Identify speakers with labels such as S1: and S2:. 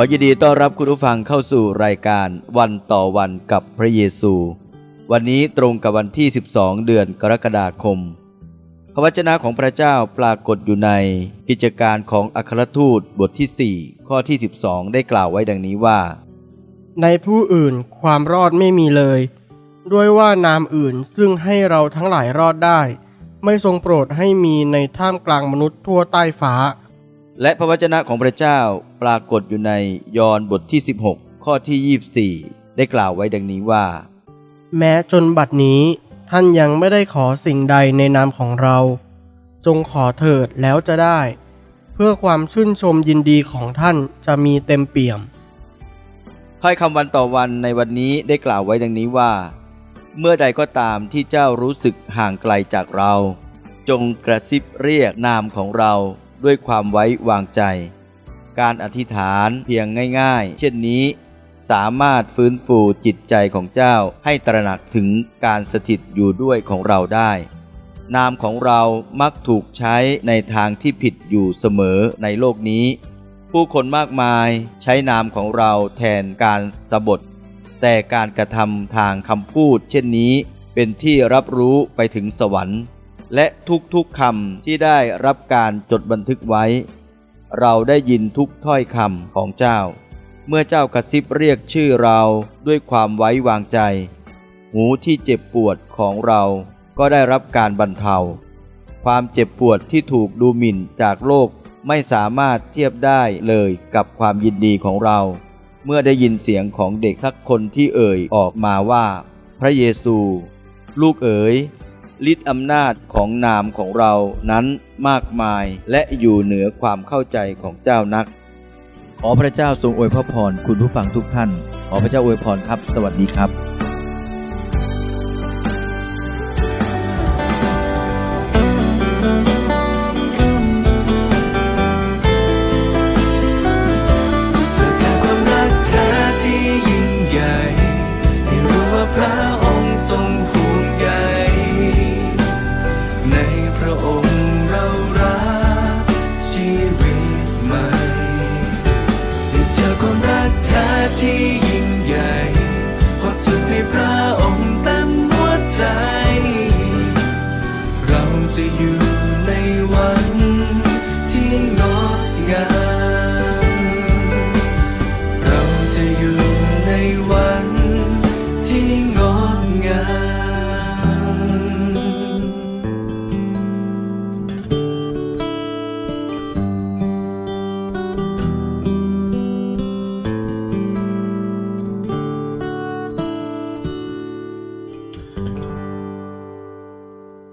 S1: ขอยินดีต้อนรับคุณผู้ฟังเข้าสู่รายการวันต่อวันกับพระเยซู วันนี้ตรงกับวันที่ 12 เดือนกรกฎาคม พระวจนะของพระเจ้าปรากฏอยู่ในกิจการของอัครทูตบทที่ 4 ข้อที่ 12 ได้กล่าวไว้ดังนี้ว่า
S2: ในผู้อื่นความรอดไม่มีเลย ด้วยว่านามอื่นซึ่งให้เราทั้งหลายรอดได้ ไม่ทรงโปรดให้มีในท่ามกลางมนุษย์ทั่วใต้ฟ้า
S1: และพระวจนะของพระเจ้าปรากฏอยู่ในยอห์นบทที่ 16 ข้อที่ 24 ได้กล่าวไว้ดังนี้ว่า
S2: แม้จนบัดนี้ท่านยังไม่ได้ขอสิ่งใดในนามของเรา จงขอเถิดแล้วจะได้ เพื่อความชื่นชมยินดีของท่านจะมีเต็มเปี่ยม
S1: ถ้อยคำวันต่อวันในวันนี้ได้กล่าวไว้ดังนี้ว่า เมื่อใดก็ตามที่เจ้ารู้สึกห่างไกลจากเรา จงกระซิบเรียกนามของเรา ด้วยความไว้วางใจ การอธิษฐานเพียงง่ายๆ เช่นนี้ สามารถฟื้นฟูจิตใจของเจ้าให้ตระหนักถึงการสถิตอยู่ด้วยของเราได้ นามของเรามักถูกใช้ในทางที่ผิดอยู่เสมอในโลกนี้ ผู้คนมากมายใช้นามของเราแทนการสบทแต่การกระทำทางคำพูด เช่นนี้เป็นที่รับรู้ไปถึงสวรรค์ และทุกๆคำที่ได้รับการจดบันทึกไว้ เราได้ยินทุกถ้อยคำของเจ้า เมื่อเจ้ากระซิบเรียกชื่อเราด้วยความไว้วางใจ หูที่เจ็บปวดของเราก็ได้รับการบรรเทา ความเจ็บปวดที่ถูกดูหมิ่นจากโลกไม่สามารถเทียบได้เลยกับความยินดีของเรา เมื่อได้ยินเสียงของเด็กสักคนที่เอ่ยออกมาว่า พระเยซู ลูกเอ๋ย ฤทธิอำนาจของนามของเรานั้นมากมายและอยู่เหนือความเข้าใจของเจ้านัก ขอพระเจ้าทรงอวยพระพรคุณผู้ฟังทุกท่าน ขอพระเจ้าอวยพรครับ สวัสดีครับ
S3: ชี